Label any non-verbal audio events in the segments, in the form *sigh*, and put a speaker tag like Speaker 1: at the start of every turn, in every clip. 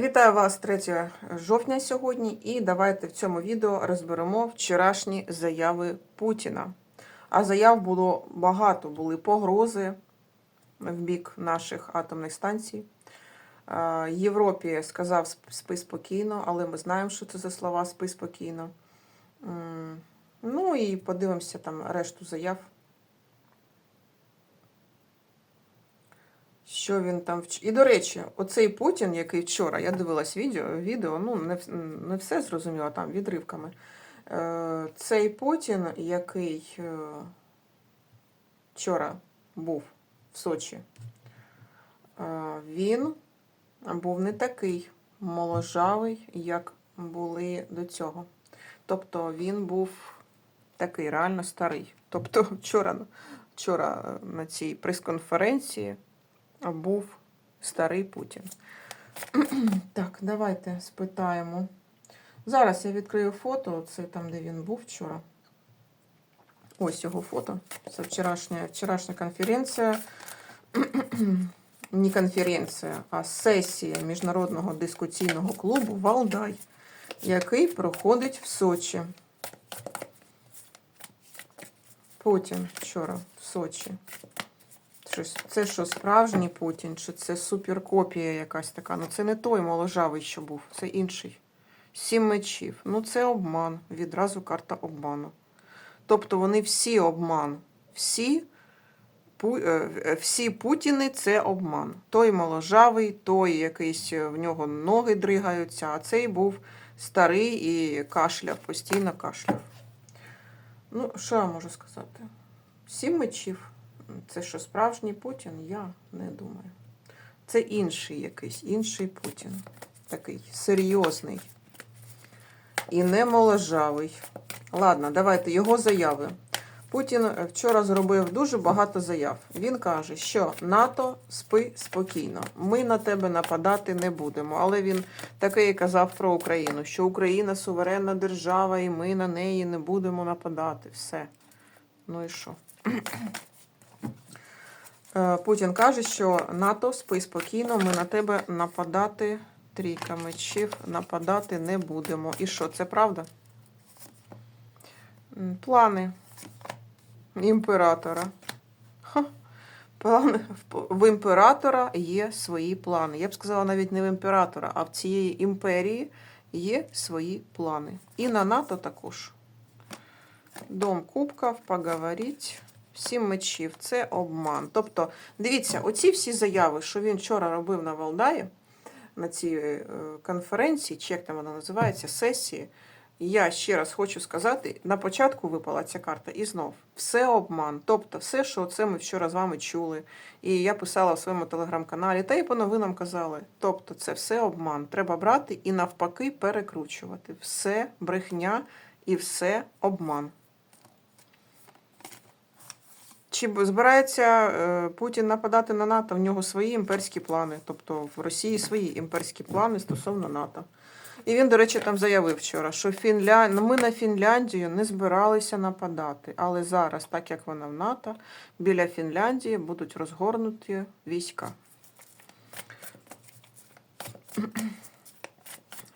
Speaker 1: Вітаю вас 3 жовтня сьогодні, і давайте в цьому відео розберемо вчорашні заяви Путіна. А заяв було багато, були погрози в бік наших атомних станцій. Європі сказав спи спокійно, але ми знаємо, що це за слова спи спокійно. Ну і подивимося там решту заяв. Що він там вч... І, до речі, оцей Путін, який вчора, я дивилась відео, відео ну, не, не все зрозуміло там відривками. Е, цей Путін, який е, вчора був в Сочі, е, він був не такий моложавий, як були до цього. Тобто він був такий реально старий. Тобто вчора, вчора на цій прес-конференції був старий Путін. *clears throat* Так, давайте спитаємо. Зараз я відкрию фото, це там, де він був вчора. Ось його фото. Це вчорашня, вчорашня конференція. *clears throat* Не конференція, а сесія Міжнародного дискусійного клубу Валдай, який проходить в Сочі. Путін вчора в Сочі. Щось- Це що, справжній Путін, чи це суперкопія якась така? Ну це не той моложавий, що був, це інший. Сім мечів. Ну це обман. Відразу карта обману. Тобто вони всі обман. Всі, е, е, всі Путіни це обман. Той моложавий, той якийсь е, в нього ноги дригаються, а цей був старий і кашляв, постійно кашляв. Ну, що я можу сказати? Сім мечів. Це що, справжній Путін? Я не думаю. Це інший якийсь, інший Путін. Такий серйозний. І не моложавий. Ладно, давайте його заяви. Путін вчора зробив дуже багато заяв. Він каже, що НАТО спи спокійно. Ми на тебе нападати не будемо. Але він таке і казав про Україну, що Україна суверенна держава, і ми на неї не будемо нападати. Все. Ну і що? Е, Путін каже, що НАТО спи спокійно, ми на тебе нападати трійка мечів, нападати не будемо. І що, це правда? Плани імператора. Ха. Плани в- імператора є свої плани. Я б сказала, навіть не в імператора, а в цієї імперії є свої плани. І на НАТО також. Дом кубків, поговоріть. Сім мечів це обман. Тобто, дивіться, оці всі заяви, що він вчора робив на Валдаї, на цій е, конференції, чи як там вона називається, сесії. Я ще раз хочу сказати: на початку випала ця карта, і знов все обман. Тобто, все, що це ми вчора з вами чули, і я писала в своєму телеграм-каналі, та й по новинам казали. Тобто, це все обман. Треба брати і навпаки перекручувати. Все брехня і все обман. Чи збирається е, Путін нападати на НАТО? В нього свої імперські плани, тобто в Росії свої імперські плани стосовно НАТО. І він, до речі, там заявив вчора, що Фінля... ну, ми на Фінляндію не збиралися нападати, але зараз, так як вона в НАТО, біля Фінляндії будуть розгорнуті війська.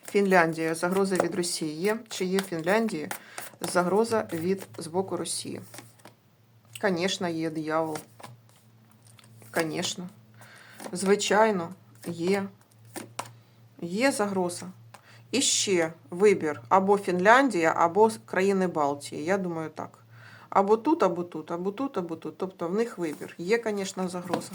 Speaker 1: Фінляндія загроза від Росії є. Чи є Фінляндії загроза від з боку Росії? Звісно, є диявол. Звісно. Звичайно, є. Є загроза. І ще вибір або Фінляндія, або країни Балтії. Я думаю, так. Або тут, або тут, або тут, або тут. Тобто в них вибір. Є, звісно, загроза.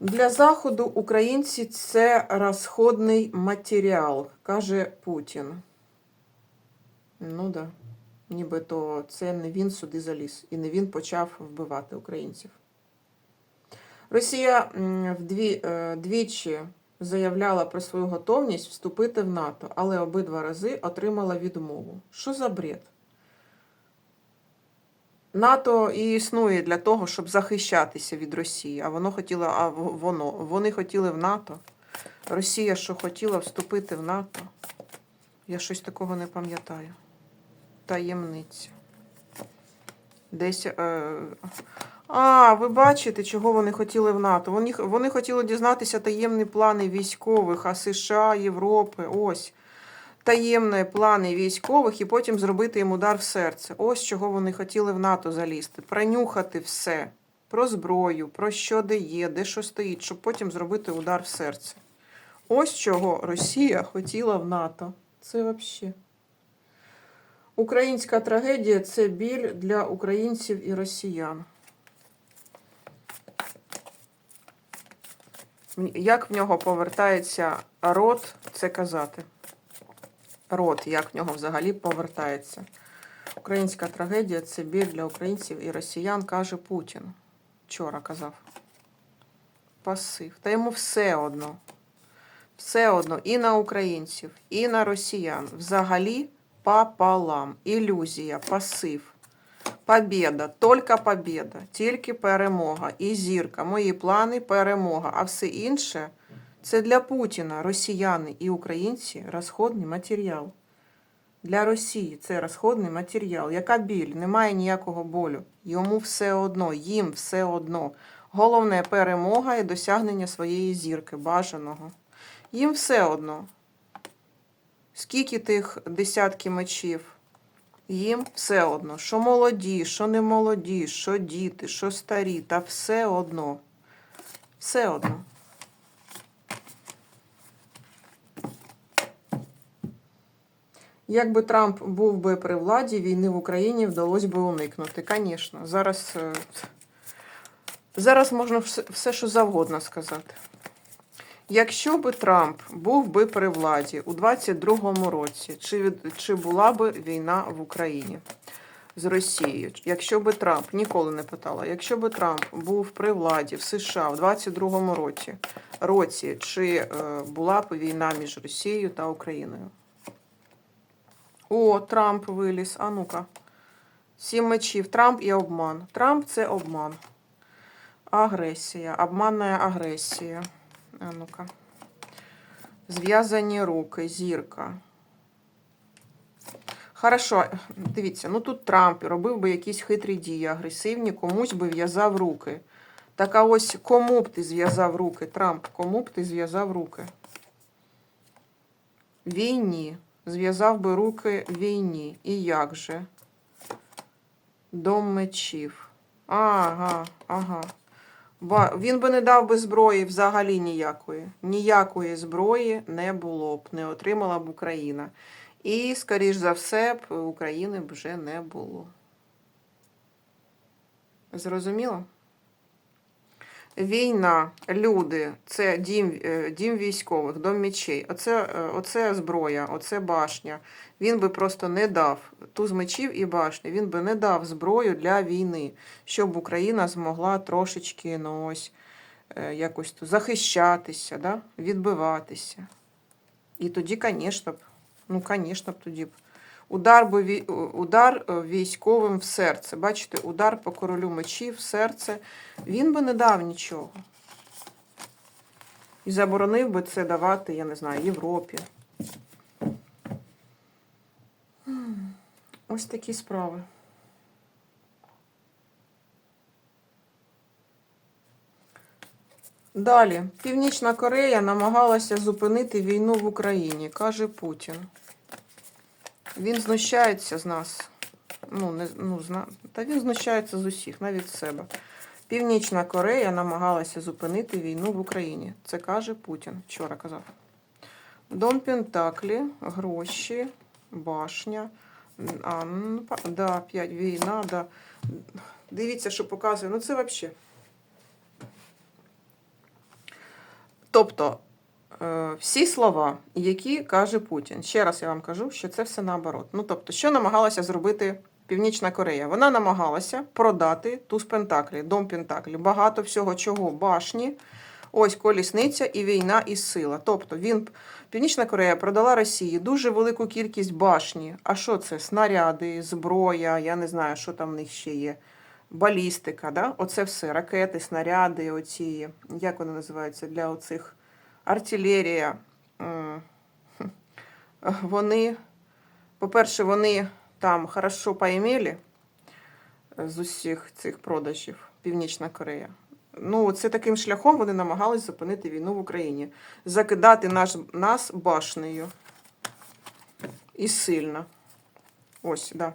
Speaker 1: Для Заходу українці це розходний матеріал, каже Путін. Ну да. Нібито це не він сюди заліз, і не він почав вбивати українців. Росія вдві, е, двічі заявляла про свою готовність вступити в НАТО, але обидва рази отримала відмову. Що за бред? НАТО і існує для того, щоб захищатися від Росії, а воно хотіло, а воно, вони хотіли в НАТО. Росія, що хотіла вступити в НАТО. Я щось такого не пам'ятаю. Таємниця. Десь. Е, А, ви бачите, чого вони хотіли в НАТО. Вони, вони хотіли дізнатися таємні плани військових, а США, Європи. Ось. Таємні плани військових і потім зробити їм удар в серце. Ось чого вони хотіли в НАТО залізти. Пронюхати все. Про зброю, про що де є, де що стоїть, щоб потім зробити удар в серце. Ось чого Росія хотіла в НАТО. Це взагалі. Українська трагедія це біль для українців і росіян. Як в нього повертається рот, це казати. Рот, як в нього взагалі повертається. Українська трагедія це біль для українців і росіян, каже Путін. Вчора казав. Пасив. Та йому все одно. Все одно і на українців, і на росіян. Взагалі пополам. Ілюзія, пасив. Побєда, тільки побєда, тільки перемога і зірка. Мої плани перемога. А все інше це для Путіна, росіяни і українці розходний матеріал. Для Росії це розходний матеріал. Яка біль? Немає ніякого болю. Йому все одно, їм все одно. Головне перемога і досягнення своєї зірки, бажаного. Їм все одно. Скільки тих десятки мечів? Їм все одно, що молоді, що не молоді, що діти, що старі, та все одно. Все одно. Якби Трамп був би при владі, війни в Україні вдалося би уникнути. Звісно, зараз, е, зараз можна все, що завгодно сказати. Якщо би Трамп був би при владі у 22-му році, чи, від, чи була би війна в Україні з Росією? Якщо би Трамп ніколи не питала, якщо би Трамп був при владі в США в 22-му році, році чи е, була б війна між Росією та Україною? О, Трамп виліз. А ну-ка. Сім мечів. Трамп і обман. Трамп це обман. Агресія. Обманна агресія. А ну-ка. Зв'язані руки, зірка. Хорошо, дивіться, ну тут Трамп робив би якісь хитрі дії, агресивні, комусь би в'язав руки. Так а ось кому б ти зв'язав руки, Трамп, кому б ти зв'язав руки? Війні. Зв'язав би руки війні. І як же? Дом мечів. Ага, ага. Він би не дав би зброї взагалі ніякої. Ніякої зброї не було б, не отримала б Україна. І, скоріш за все, б України б вже не було. Зрозуміло? Війна, люди, це дім, е, дім військових, дом мечей. Оце, е, оце зброя, оце башня. Він би просто не дав туз мечів і башні, він би не дав зброю для війни, щоб Україна змогла трошечки ну, ось, е, якось захищатися, да? відбиватися. І тоді, звісно б, ну, звісно б, тоді б. Удар, удар е, військовим в серце. Бачите, удар по королю мечів в серце. Він би не дав нічого. І заборонив би це давати, я не знаю, Європі. Ось такі справи. Далі. Північна Корея намагалася зупинити війну в Україні, каже Путін. Він знущається з нас. Ну, не, ну, зна... Та він знущається з усіх, навіть з себе. Північна Корея намагалася зупинити війну в Україні. Це каже Путін. Вчора казав. Дом Пентаклі, гроші, башня. А, да, 5 війна, да. Дивіться, що показує. Ну, це взагалі. Тобто, всі слова, які каже Путін. Ще раз я вам кажу, що це все наоборот. Ну, тобто, що намагалася зробити Північна Корея? Вона намагалася продати туз Пентаклі, дом Пентаклі. Багато всього чого, башні, ось колісниця і війна і сила. Тобто, він, Північна Корея продала Росії дуже велику кількість башні. А що це? Снаряди, зброя, я не знаю, що там в них ще є. Балістика, да? оце все, ракети, снаряди, оці, як вони називаються, для оцих артилерія. Вони, по-перше, вони там хорошо поімели з усіх цих продажів. Північна Корея. Ну, це таким шляхом вони намагались зупинити війну в Україні. Закидати наш, нас башнею. І сильно. Ось, да.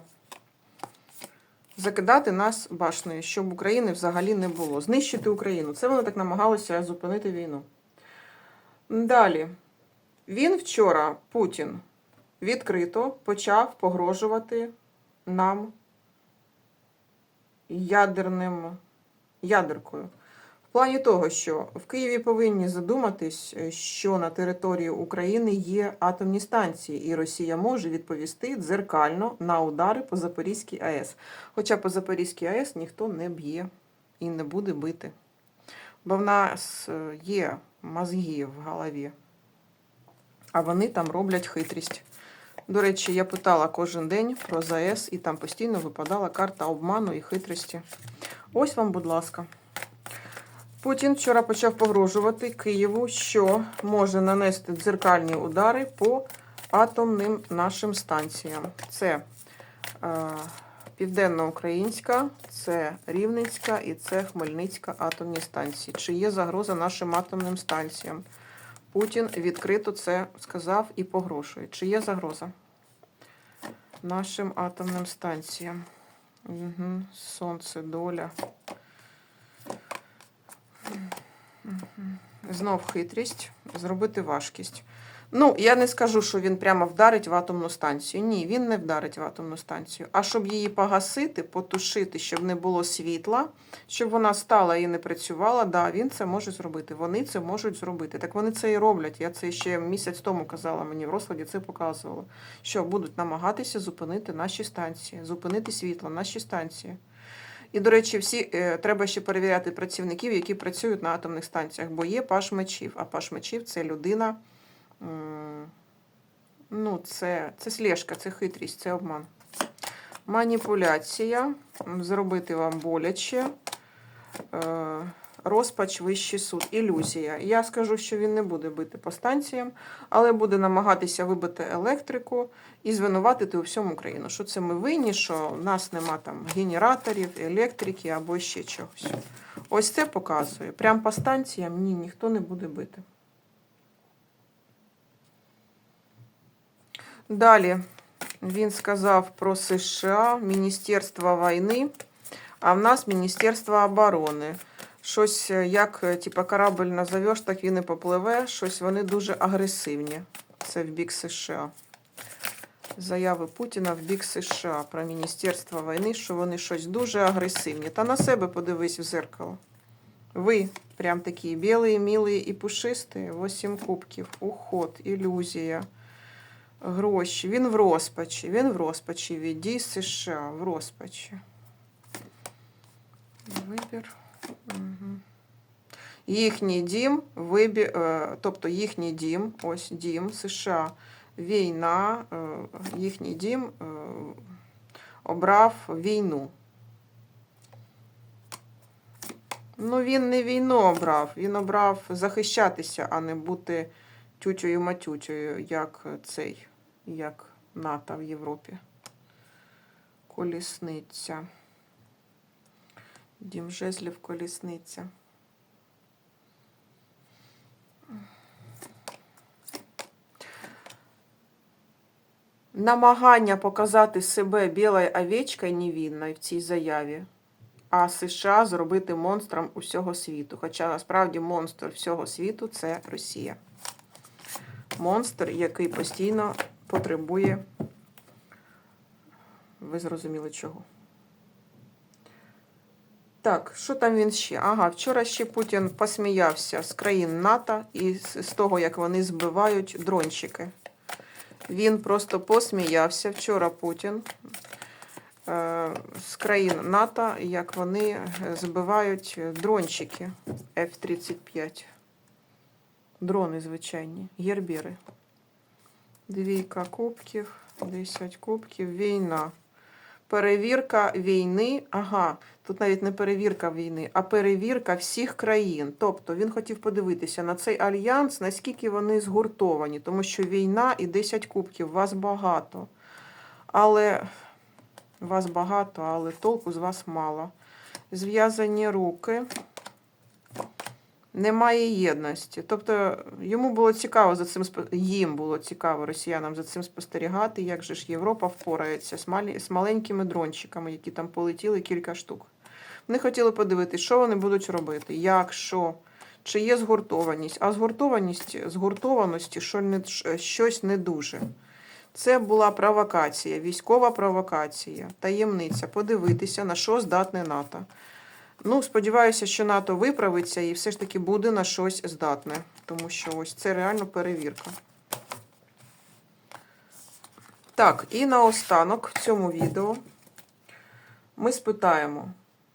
Speaker 1: Закидати нас башнею, щоб України взагалі не було. Знищити Україну. Це вони так намагалися зупинити війну. Далі. Він вчора, Путін, відкрито почав погрожувати нам ядерним ядеркою. В плані того, що в Києві повинні задуматись, що на території України є атомні станції, і Росія може відповісти дзеркально на удари по Запорізькій АЕС. Хоча по Запорізькій АЕС ніхто не б'є і не буде бити. Бо в нас е, є мозги в голові, а вони там роблять хитрість. До речі, я питала кожен день про ЗАЕС, і там постійно випадала карта обману і хитрості. Ось вам, будь ласка. Путін вчора почав погрожувати Києву, що може нанести дзеркальні удари по атомним нашим станціям. Це е, Південноукраїнська, це Рівненська і це Хмельницька атомні станції. Чи є загроза нашим атомним станціям? Путін відкрито це сказав і погрожує. Чи є загроза нашим атомним станціям? Угу. Сонце, доля. Знов хитрість, зробити важкість. Ну, я не скажу, що він прямо вдарить в атомну станцію. Ні, він не вдарить в атомну станцію. А щоб її погасити, потушити, щоб не було світла, щоб вона стала і не працювала, да, він це може зробити. Вони це можуть зробити. Так вони це і роблять. Я це ще місяць тому казала мені в розкладі, це показувало. Що будуть намагатися зупинити наші станції, зупинити світло, наші станції. І, до речі, всі е, треба ще перевіряти працівників, які працюють на атомних станціях, бо є паш мечів. А паш мечів це людина. Ну, це, це слежка, це хитрість, це обман. Маніпуляція. Зробити вам боляче. Е, Розпач, вищий суд, ілюзія. Я скажу, що він не буде бити по станціям, але буде намагатися вибити електрику і звинуватити у всьому Україну. Що це ми винні, що в нас нема там генераторів, електрики або ще чогось. Ось це показує. Прям по станціям ні, ніхто не буде бити. Далі він сказав про США, Міністерство війни, а в нас Міністерство оборони. Щось, е, як е, типа, корабль назовеш, так він і попливе. Щось вони дуже агресивні. Це в бік США. Заяви Путіна в бік США про Міністерство війни, що вони щось дуже агресивні. Та на себе подивись в зеркало. Ви прям такі білі, милі і пушисті. Восім кубків, уход, ілюзія, гроші. Він в розпачі. Він в розпачі від дій США в розпачі. Вибір. Угу. Їхній дім, вибі... е, тобто їхній дім, ось дім США, війна, е, їхній дім е, обрав війну. Ну, він не війну обрав, він обрав захищатися, а не бути тютєю матютєю, як цей, як НАТО в Європі. Колісниця. Дім жезлів колісниця. Намагання показати себе білою овечкою невінною в цій заяві, а США зробити монстром усього світу. Хоча насправді монстр всього світу це Росія. Монстр, який постійно потребує, ви зрозуміли чого. Так, що там він ще? Ага, вчора ще Путін посміявся з країн НАТО і з того, як вони збивають дрончики. Він просто посміявся вчора Путін е, з країн НАТО, як вони е, збивають дрончики F-35. Дрони звичайні, гербіри. Двійка кубків, 10 кубків, війна. Перевірка війни, ага, тут навіть не перевірка війни, а перевірка всіх країн. Тобто він хотів подивитися на цей альянс, наскільки вони згуртовані, тому що війна і 10 кубків, вас багато. Але вас багато, але толку з вас мало. зв'язані руки. Немає єдності. Тобто йому було цікаво за цим їм було цікаво росіянам за цим спостерігати, як же ж Європа впорається з маленькими дрончиками, які там полетіли кілька штук. Вони хотіли подивитися, що вони будуть робити, як, що, чи є згуртованість. А згуртованість, згуртованості що не, щось не дуже. Це була провокація, військова провокація, таємниця, подивитися, на що здатне НАТО. Ну, сподіваюся, що НАТО виправиться і все ж таки буде на щось здатне, тому що ось це реально перевірка. Так, і наостанок в цьому відео ми спитаємо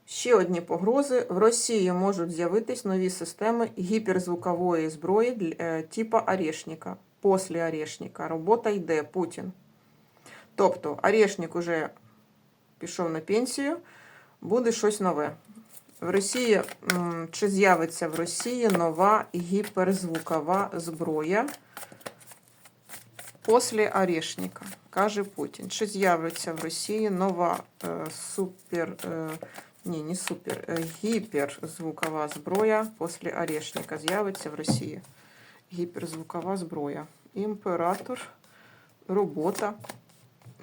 Speaker 1: ще одні погрози. В Росії можуть з'явитись нові системи гіперзвукової зброї е, типа Орешника. Після Орешника. Робота йде Путін. Тобто, Орешник уже пішов на пенсію, буде щось нове. В Росії чи з'явиться в Росії нова гіперзвукова зброя після Орешника, каже Путін. Чи з'явиться в Росії нова е, супер, е, ні, не супер, е, гіперзвукова зброя після Орешника. З'явиться в Росії гіперзвукова зброя. Імператор, робота.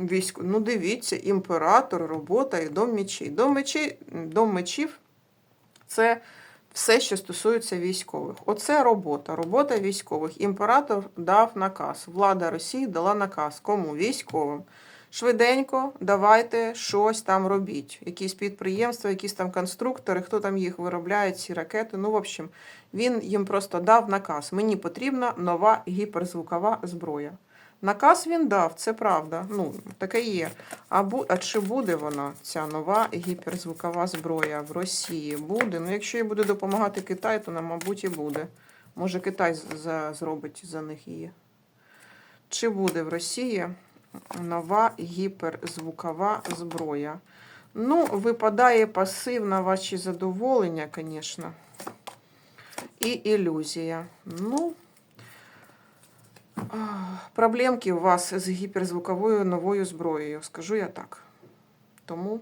Speaker 1: Військо. Ну, дивіться, імператор, робота і дом мечей. Дом мечей, дом мечів це все, що стосується військових. Оце робота, робота військових. Імператор дав наказ. Влада Росії дала наказ. Кому? Військовим. Швиденько давайте щось там робіть. Якісь підприємства, якісь там конструктори, хто там їх виробляє, ці ракети. Ну, в общем, він їм просто дав наказ. Мені потрібна нова гіперзвукова зброя. Наказ він дав, це правда. Ну, таке є. А, бу, а чи буде вона, ця нова гіперзвукова зброя в Росії? Буде. Ну, якщо їй буде допомагати Китай, то, нам, мабуть, і буде. Може, Китай за, зробить за них її. Чи буде в Росії нова гіперзвукова зброя? Ну, випадає пасив на ваші задоволення, звісно. І ілюзія. Ну, Проблемки у вас з гіперзвуковою новою зброєю, скажу я так. Тому.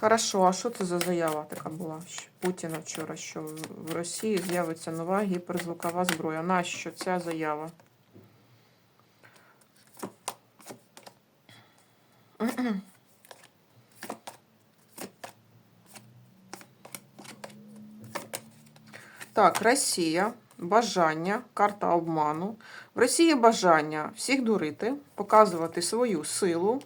Speaker 1: Хорошо, а що це за заява така була Путіна вчора, що в- Росії з'явиться нова гіперзвукова зброя? Нащо ця заява? Так, Росія, бажання, карта обману. В Росії бажання всіх дурити, показувати свою силу,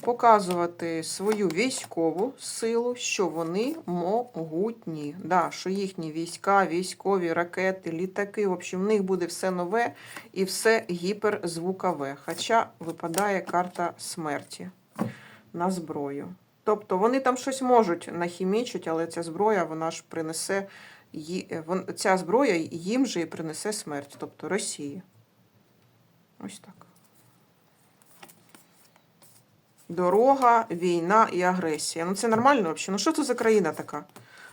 Speaker 1: показувати свою військову силу, що вони могутні. Да, що їхні війська, військові, ракети, літаки, в общем, в них буде все нове і все гіперзвукове. Хоча випадає карта смерті на зброю. Тобто вони там щось можуть нахімічити, але ця зброя вона ж принесе ця зброя їм же і принесе смерть, тобто Росії. Ось так. Дорога, війна і агресія. Ну це нормально взагалі. Ну що це за країна така?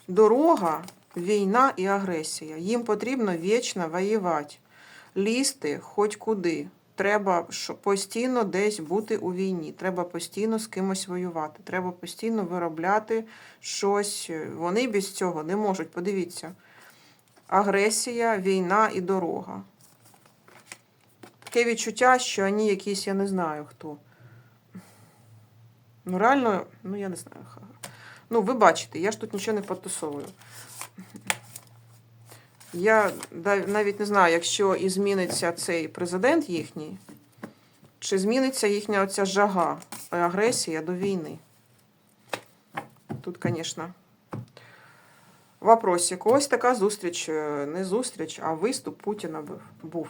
Speaker 1: Дорога, війна і агресія. Їм потрібно вічно воювати, лізти хоч куди. Треба постійно десь бути у війні. Треба постійно з кимось воювати. Треба постійно виробляти щось. Вони без цього не можуть. Подивіться. Агресія, війна і дорога. Таке відчуття, що вони якісь, я не знаю хто. Ну, реально, ну я не знаю. Ну, ви бачите, я ж тут нічого не підтасовую. Я навіть не знаю, якщо і зміниться цей президент їхній, чи зміниться їхня оця жага, агресія до війни. Тут, звісно, вопросик. Ось така зустріч, е, не зустріч, а виступ Путіна був.